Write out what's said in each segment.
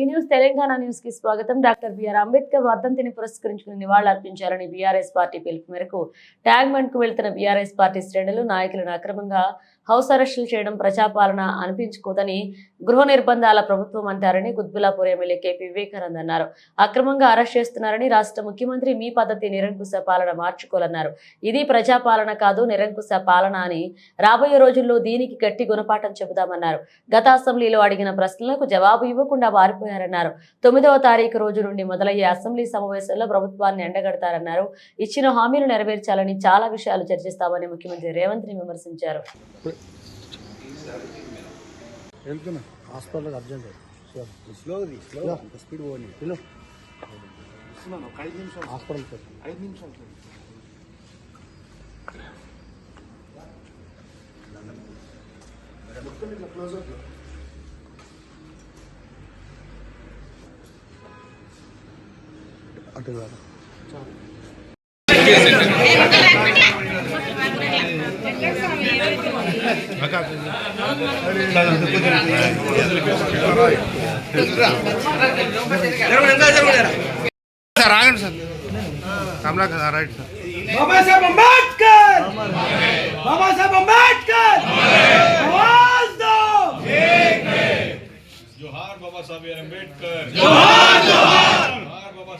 వి news Telangana న్యూస్కి స్వాగతం. Doctor BR Ambedkar వర్ధంతిని పురస్కరించుకుని నివాళులర్పించాలని బీఆర్ఎస్ పార్టీ పిలుపు మేరకు ట్యాంక్ బండ్కు వెళ్తున్న బీఆర్ఎస్ పార్టీ శ్రేణులు నాయకులను అక్రమంగా హౌస్ అరెస్టులు చేయడం ప్రజాపాలన అనిపించుకోదని గృహ నిర్బంధాల ప్రభుత్వం అంటారని గుద్బులాపూర్ ఎమ్మెల్యే కేపీ వివేకానంద్ అన్నారు. అక్రమంగా అరెస్ట్ చేస్తున్నారని రాష్ట్ర ముఖ్యమంత్రి మీ పద్ధతి నిరంకుశ పాలన మార్చుకోవాలన్నారు ఇది ప్రజాపాలన కాదు నిరంకుశ పాలన అని రాబోయే రోజుల్లో దీనికి గట్టి గుణపాఠం చెబుదామన్నారు. గత అసెంబ్లీలో అడిగిన ప్రశ్నలకు జవాబు ఇవ్వకుండా వారిపోయారన్నారు తొమ్మిదవ తారీఖు రోజు నుండి మొదలయ్యే అసెంబ్లీ సమావేశంలో ప్రభుత్వాన్ని ఎండగడతారన్నారు. ఇచ్చిన హామీలు నెరవేర్చాలని చాలా విషయాలు చర్చిస్తామని ముఖ్యమంత్రి రేవంత్ని విమర్శించారు. వెళ్తున్నా. అటు కాదు సార్ ఆగండి సార్ కమలా రైట్ సార్ బాబాసాహెబ్ అంబేద్కర్ బాబాసాహెబ్ అంబేద్కర్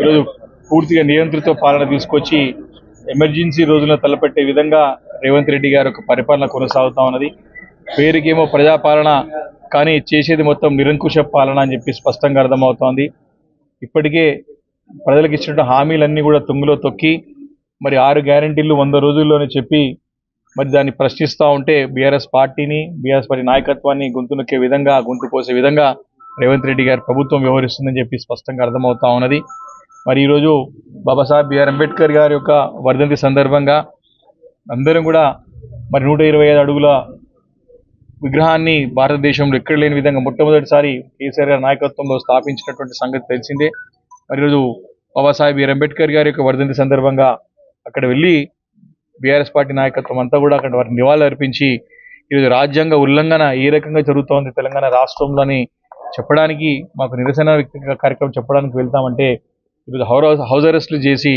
ఈరోజు పూర్తిగా నియంత్రిత పాలన తీసుకొచ్చి ఎమర్జెన్సీ రోజులను తలపెట్టే విధంగా రేవంత్ రెడ్డి గారి యొక్క పరిపాలన కొనసాగుతా ఉన్నది. పేరుకేమో ప్రజాపాలన కానీ చేసేది మొత్తం నిరంకుశ పాలన అని చెప్పి స్పష్టంగా అర్థమవుతోంది. ఇప్పటికే ప్రజలకు ఇచ్చిన హామీలన్నీ కూడా తుంగులో తొక్కి మరి ఆరు గ్యారంటీలు వంద రోజుల్లోనే చెప్పి మరి దాన్ని ప్రశ్నిస్తూ ఉంటే బీఆర్ఎస్ పార్టీని బీఆర్ఎస్ పార్టీ నాయకత్వాన్ని గొంతు నొక్కే విధంగా గొంతు కోసే విధంగా రేవంత్ రెడ్డి గారి ప్రభుత్వం వ్యవహరిస్తుందని చెప్పి స్పష్టంగా అర్థమవుతా ఉన్నది. మరి ఈరోజు బాబాసాహెబ్ బిఆర్ అంబేద్కర్ గారి యొక్క వర్ధంతి సందర్భంగా అందరం కూడా మరి నూట ఇరవై ఐదు అడుగుల విగ్రహాన్ని భారతదేశంలో ఎక్కడ లేని విధంగా మొట్టమొదటిసారి కేసీఆర్ గారి నాయకత్వంలో స్థాపించినటువంటి సంగతి తెలిసిందే. మరి ఈరోజు బాబాసాహెబ్ బిఆర్ అంబేద్కర్ గారి యొక్క వర్ధంతి సందర్భంగా అక్కడ వెళ్ళి బీఆర్ఎస్ పార్టీ నాయకత్వం అంతా కూడా అక్కడ వారికి నివాళులు అర్పించి ఈరోజు రాజ్యాంగ ఉల్లంఘన ఏ రకంగా జరుగుతోంది తెలంగాణ రాష్ట్రంలోని చెప్పడానికి మాకు నిరసన వ్యక్తిగత కార్యక్రమం చెప్పడానికి వెళ్తామంటే ఈరోజు హౌస్ హౌస్ అరెస్టులు చేసి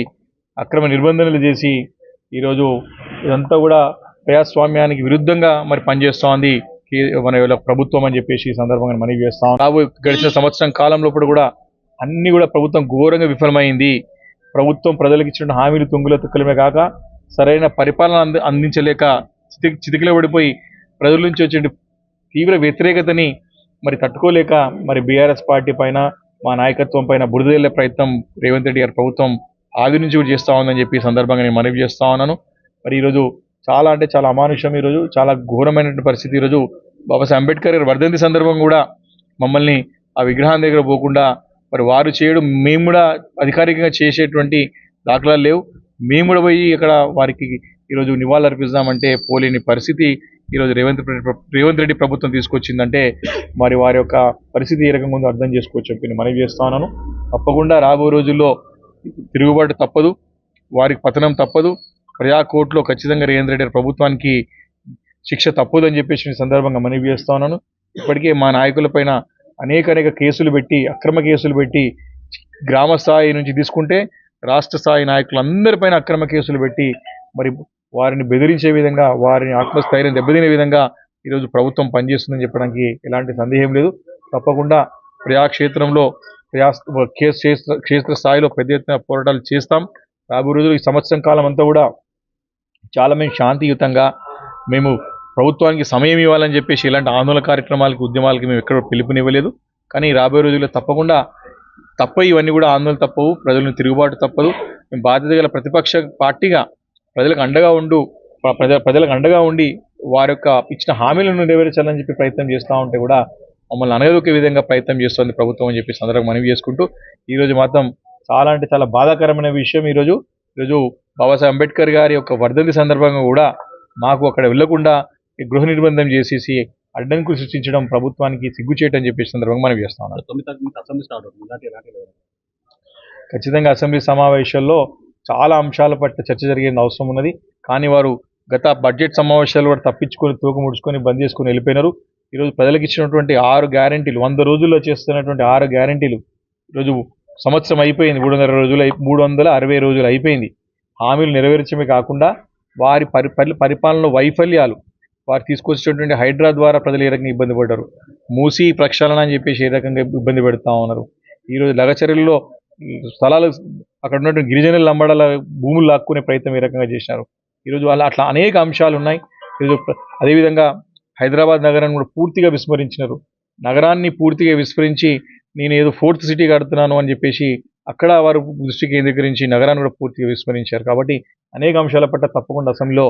అక్రమ నిర్బంధనలు చేసి ఈరోజు ఇదంతా కూడా ప్రజాస్వామ్యానికి విరుద్ధంగా మరి పనిచేస్తోంది. మన ప్రభుత్వం అని చెప్పేసి ఈ సందర్భంగా మనవి చేస్తాం రాబోయే గడిచిన సంవత్సరం కాలంలో కూడా అన్నీ కూడా ప్రభుత్వం ఘోరంగా విఫలమైంది. ప్రభుత్వం ప్రజలకు ఇచ్చిన హామీలు తుంగుల తుక్కలమే కాక సరైన పరిపాలన అంది అందించలేక చితి చితికిల పడిపోయి ప్రజల నుంచి వచ్చే తీవ్ర వ్యతిరేకతని మరి తట్టుకోలేక మరి బీఆర్ఎస్ పార్టీ పైన మా నాయకత్వం పైన బురదల్లే ప్రయత్నం రేవంత్ రెడ్డి గారి ప్రభుత్వం ఆది నుంచి కూడా చేస్తూ ఉందని చెప్పి సందర్భంగా నేను మనవి చేస్తూ ఉన్నాను. మరి ఈరోజు చాలా అంటే చాలా అమానుషం ఈరోజు చాలా ఘోరమైనటువంటి పరిస్థితి ఈరోజు బాబాసాహెబ్ అంబేద్కర్ గారి వర్ధంతి సందర్భం కూడా మమ్మల్ని ఆ విగ్రహం దగ్గర పోకుండా మరి వారు చేయడం మేము కూడా అధికారికంగా చేసేటువంటి దాఖలాలు లేవు. మేము కూడా పోయి ఇక్కడ వారికి ఈరోజు నివాళులర్పిస్తామంటే పోలేని పరిస్థితి. ఈరోజు రేవంత్ రెడ్డి రేవంత్ రెడ్డి ప్రభుత్వం తీసుకొచ్చిందంటే మరి వారి యొక్క పరిస్థితి ఏ రకంగా ఉందో అర్థం చేసుకోవచ్చు చెప్పి నేను మనవి చేస్తా ఉన్నాను. తప్పకుండా రాబోయే రోజుల్లో తిరుగుబాటు తప్పదు. వారికి పతనం తప్పదు. ప్రజా కోర్టులో ఖచ్చితంగా రేవంత్ రెడ్డి ప్రభుత్వానికి శిక్ష తప్పదని చెప్పేసి ఈ సందర్భంగా మనవి చేస్తా ఉన్నాను. ఇప్పటికే మా నాయకులపైన అనేక అనేక కేసులు పెట్టి అక్రమ కేసులు పెట్టి గ్రామ స్థాయి నుంచి తీసుకుంటే రాష్ట్ర స్థాయి నాయకులందరిపైన అక్రమ కేసులు పెట్టి మరి వారిని బెదిరించే విధంగా వారిని ఆత్మస్థైర్యం దెబ్బతినే విధంగా ఈరోజు ప్రభుత్వం పనిచేస్తుందని చెప్పడానికి ఎలాంటి సందేహం లేదు. తప్పకుండా ప్రజాక్షేత్రంలో ప్రజా కేసు క్షేత్ర క్షేత్ర స్థాయిలో పెద్ద ఎత్తున పోరాటాలు చేస్తాం. రాబోయే రోజులు ఈ సంవత్సరం కాలం అంతా కూడా చాలా మేము శాంతియుతంగా మేము ప్రభుత్వానికి సమయం ఇవ్వాలని చెప్పేసి ఇలాంటి ఆందోళన కార్యక్రమాలకి ఉద్యమాలకి మేము ఎక్కడ పిలుపునివ్వలేదు. కానీ రాబోయే రోజుల్లో తప్పకుండా తప్ప ఇవన్నీ కూడా ఆందోళన తప్పవు ప్రజలను తిరుగుబాటు తప్పదు. మేము బాధ్యత గల ప్రతిపక్ష పార్టీగా ప్రజలకు అండగా ఉండు. ప్ర- ప్రజ ప్రజలకు అండగా ఉండి వారి యొక్క ఇచ్చిన హామీలను నెరవేర్చాలని చెప్పి ప్రయత్నం చేస్తూ ఉంటే కూడా మమ్మల్ని అనగదొక్కే విధంగా ప్రయత్నం చేస్తోంది ప్రభుత్వం అని చెప్పి సందర్భంగా మనవి చేసుకుంటూ ఈరోజు మాత్రం చాలా అంటే చాలా బాధాకరమైన విషయం ఈరోజు ఈరోజు బాబాసాహెబ్ అంబేద్కర్ గారి యొక్క వర్ధంతి సందర్భంగా కూడా మాకు అక్కడ వెళ్ళకుండా గృహ నిర్బంధం చేసేసి అడ్డంకులు సృష్టించడం ప్రభుత్వానికి సిగ్గు చేయటం చెప్పే సందర్భంగా మనం చేస్తా ఉన్నాం. తొమ్మిది తారీఖు మీకు అసెంబ్లీ స్టార్ట్ అవుతుంది ఇలాంటి ఇలాంటి లేదు. ఖచ్చితంగా అసెంబ్లీ సమావేశాల్లో చాలా అంశాల పట్ల చర్చ జరిగేది అవసరం ఉన్నది. కానీ వారు గత బడ్జెట్ సమావేశాలు కూడా తప్పించుకొని తూకు ముడుచుకొని బంద్ చేసుకొని వెళ్ళిపోయినారు. ఈరోజు ప్రజలకు ఇచ్చినటువంటి ఆరు గ్యారంటీలు వంద రోజుల్లో చేస్తున్నటువంటి ఆరు గ్యారంటీలు ఈరోజు సంవత్సరం అయిపోయింది. మూడు వందల రోజులు మూడు వందల అరవై రోజులు అయిపోయింది. హామీలు నెరవేర్చమే కాకుండా వారి పరి పరిపాలన వైఫల్యాలు వారు తీసుకొచ్చినటువంటి హైడ్రా ద్వారా ప్రజలు ఏ రకంగా ఇబ్బంది పడ్డారు? మూసి ప్రక్షాళన అని చెప్పేసి ఏ రకంగా ఇబ్బంది పెడతా ఉన్నారు? ఈరోజు లగచర్యల్లో స్థలాలు అక్కడ ఉన్నటువంటి గిరిజనుల లంబడాల భూములు లాక్కునే ప్రయత్నం ఏ రకంగా చేసినారు. ఈరోజు వాళ్ళ అట్లా అనేక అంశాలు ఉన్నాయి. ఈరోజు అదేవిధంగా హైదరాబాద్ నగరాన్ని కూడా పూర్తిగా విస్మరించినారు. నగరాన్ని పూర్తిగా విస్మరించి నేను ఏదో ఫోర్త్ సిటీ కడుతున్నాను అని చెప్పేసి అక్కడ వారు దృష్టి కేంద్రీకరించి నగరాన్ని కూడా పూర్తిగా విస్మరించారు. కాబట్టి అనేక అంశాల పట్ల తప్పకుండా అసెంబ్లీలో